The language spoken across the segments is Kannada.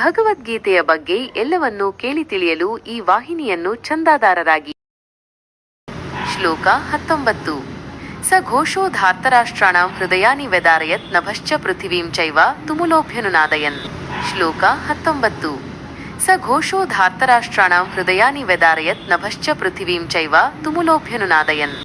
ಭಗವದ್ಗೀತೆಯ ಬಗ್ಗೆ ಎಲ್ಲವನ್ನೂ ಕೇಳಿ ತಿಳಿಯಲು ಈ ವಾಹಿನಿಯನ್ನು ಚಂದಾದಾರರಾಗಿ ಶ್ಲೋಕ ಹತ್ತೊಂಬತ್ತು. ಸ ಘೋಷೋಧಾರ್ತರಾಷ್ಟ್ರಾಣಾಂ ಹೃದಯಾನಿ ವೆದಾರಯತ್ ನಭಶ್ಚ ಪೃಥಿವೀಂ ಚೈವ ತುಮುಲೋಭ್ಯನುನಾದಯನ್. ಶ್ಲೋಕ ಹತ್ತೊಂಬತ್ತು. ಸ ಘೋಷೋಧಾರ್ತರಾಷ್ಟ್ರಾಣಾಂ ಹೃದಯಾನಿ ವೆದಾರಯತ್ ನಭಶ್ಚ ಪೃಥಿವೀಂ ಚೈವ ತುಮುಲೋಭ್ಯನುನಾದಯನ್.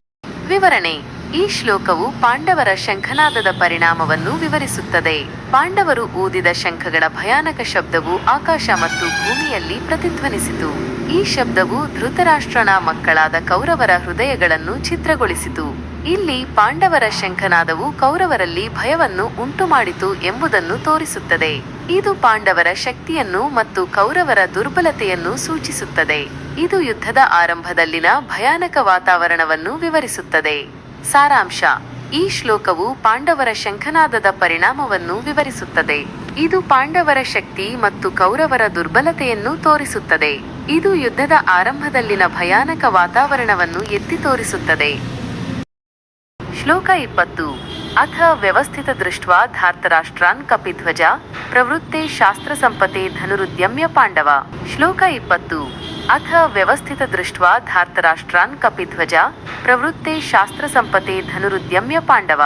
ವಿವರಣೆ. ಈ ಶ್ಲೋಕವು ಪಾಂಡವರ ಶಂಖನಾದದ ಪರಿಣಾಮವನ್ನು ವಿವರಿಸುತ್ತದೆ. ಪಾಂಡವರು ಊದಿದ ಶಂಖಗಳ ಭಯಾನಕ ಶಬ್ದವು ಆಕಾಶ ಮತ್ತು ಭೂಮಿಯಲ್ಲಿ ಪ್ರತಿಧ್ವನಿಸಿತು. ಈ ಶಬ್ದವು ಧೃತರಾಷ್ಟ್ರನ ಮಕ್ಕಳಾದ ಕೌರವರ ಹೃದಯಗಳನ್ನು ಚಿತ್ರಗೊಳಿಸಿತು ಇಲ್ಲಿ ಪಾಂಡವರ ಶಂಖನಾದವು ಕೌರವರಲ್ಲಿ ಭಯವನ್ನು ಉಂಟುಮಾಡಿತು ಎಂಬುದನ್ನು ತೋರಿಸುತ್ತದೆ. ಇದು ಪಾಂಡವರ ಶಕ್ತಿಯನ್ನು ಮತ್ತು ಕೌರವರ ದುರ್ಬಲತೆಯನ್ನು ಸೂಚಿಸುತ್ತದೆ. ಇದು ಯುದ್ಧದ ಆರಂಭದಲ್ಲಿನ ಭಯಾನಕ ವಾತಾವರಣವನ್ನು ವಿವರಿಸುತ್ತದೆ. ಸಾರಾಂಶ. ಈ ಶ್ಲೋಕವು ಪಾಂಡವರ ಶಂಖನಾದದ ಪರಿಣಾಮವನ್ನು ವಿವರಿಸುತ್ತದೆ. ಇದು ಪಾಂಡವರ ಶಕ್ತಿ ಮತ್ತು ಕೌರವರ ದುರ್ಬಲತೆಯನ್ನು ತೋರಿಸುತ್ತದೆ. ಇದು ಯುದ್ಧದ ಆರಂಭದಲ್ಲಿನ ಭಯಾನಕ ವಾತಾವರಣವನ್ನು ಎತ್ತಿ ತೋರಿಸುತ್ತದೆ. ಶ್ಲೋಕ ಇಪ್ಪತ್ತು. ಅಥ ವ್ಯವಸ್ಥಿತ ದೃಷ್ಟ್ವಾ ಧಾರ್ತರಾಷ್ಟ್ರಾನ್ ಕಪಿಧ್ವಜ ಪ್ರವೃತ್ತೆ ಶಾಸ್ತ್ರ ಸಂಪತೆ ಧನುರುದ್ಯಮ್ಯ ಪಾಂಡವ. ಶ್ಲೋಕ ಇಪ್ಪತ್ತು. ಅಥ ವ್ಯವಸ್ಥಿತ ದೃಷ್ಟ್ವಾ ಧಾರ್ತರಾಷ್ಟ್ರಾನ್ ಕಪಿಧ್ವಜ ಪ್ರವೃತ್ತೆ ಶಾಸ್ತ್ರ ಸಂಪತೆ ಧನುರುದ್ಯಮ್ಯ ಪಾಂಡವ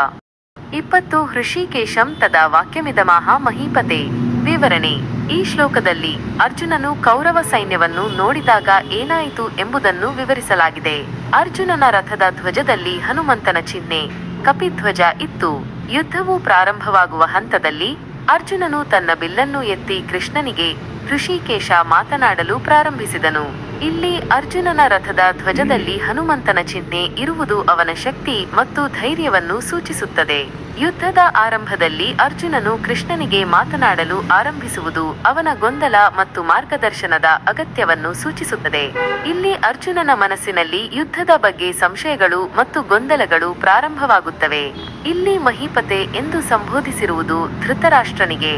ಇಪ್ಪತ್ತು ಹೃಷಿಕೇಶಂ ತದಾ ವಾಕ್ಯಮಿದಮಾಹ ಮಹೀಪತೆ ವಿವರಣೆ ಈ ಶ್ಲೋಕದಲ್ಲಿ ಅರ್ಜುನನು ಕೌರವ ಸೈನ್ಯವನ್ನು ನೋಡಿದಾಗ ಏನಾಯಿತು ಎಂಬುದನ್ನು ವಿವರಿಸಲಾಗಿದೆ। ಅರ್ಜುನನ ರಥದ ಧ್ವಜದಲ್ಲಿ ಹನುಮಂತನ ಚಿಹ್ನೆ, ಕಪಿಧ್ವಜ ಇತ್ತು। ಯುದ್ಧವು ಪ್ರಾರಂಭವಾಗುವ ಹಂತದಲ್ಲಿ ಅರ್ಜುನನು ತನ್ನ ಬಿಲ್ಲನ್ನು ಎತ್ತಿ ಕೃಷ್ಣನಿಗೆ ಋಷಿಕೇಶ ಮಾತನಾಡಲು ಪ್ರಾರಂಭಿಸಿದನು. ಇಲ್ಲಿ ಅರ್ಜುನನ ರಥದ ಧ್ವಜದಲ್ಲಿ ಹನುಮಂತನ ಚಿಹ್ನೆ ಇರುವುದು ಅವನ ಶಕ್ತಿ ಮತ್ತು ಧೈರ್ಯವನ್ನು ಸೂಚಿಸುತ್ತದೆ. ಯುದ್ಧದ ಆರಂಭದಲ್ಲಿ ಅರ್ಜುನನು ಕೃಷ್ಣನಿಗೆ ಮಾತನಾಡಲು ಆರಂಭಿಸುವುದು ಅವನ ಗೊಂದಲ ಮತ್ತು ಮಾರ್ಗದರ್ಶನದ ಅಗತ್ಯವನ್ನು ಸೂಚಿಸುತ್ತದೆ. ಇಲ್ಲಿ ಅರ್ಜುನನ ಮನಸ್ಸಿನಲ್ಲಿ ಯುದ್ಧದ ಬಗ್ಗೆ ಸಂಶಯಗಳು ಮತ್ತು ಗೊಂದಲಗಳು ಪ್ರಾರಂಭವಾಗುತ್ತವೆ. ಇಲ್ಲಿ ಮಹಿಪತೆ ಎಂದು ಸಂಬೋಧಿಸಿರುವುದು ಧೃತರಾಷ್ಟ್ರನಿಗೆ.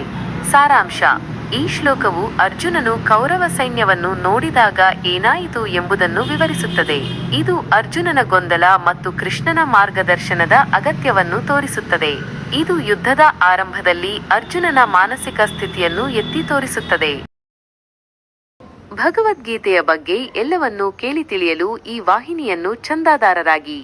ಸಾರಾಂಶ. ಈ ಶ್ಲೋಕವು ಅರ್ಜುನನು ಕೌರವ ಸೈನ್ಯವನ್ನು ನೋಡಿದಾಗ ಏನಾಯಿತು ಎಂಬುದನ್ನು ವಿವರಿಸುತ್ತದೆ. ಇದು ಅರ್ಜುನನ ಗೊಂದಲ ಮತ್ತು ಕೃಷ್ಣನ ಮಾರ್ಗದರ್ಶನದ ಅಗತ್ಯವನ್ನು ತೋರಿಸುತ್ತದೆ. ಇದು ಯುದ್ಧದ ಆರಂಭದಲ್ಲಿ ಅರ್ಜುನನ ಮಾನಸಿಕ ಸ್ಥಿತಿಯನ್ನು ಎತ್ತಿ ತೋರಿಸುತ್ತದೆ. ಭಗವದ್ಗೀತೆಯ ಬಗ್ಗೆ ಎಲ್ಲವನ್ನೂ ಕೇಳಿ ತಿಳಿಯಲು ಈ ವಾಹಿನಿಯನ್ನು ಚಂದಾದಾರರಾಗಿ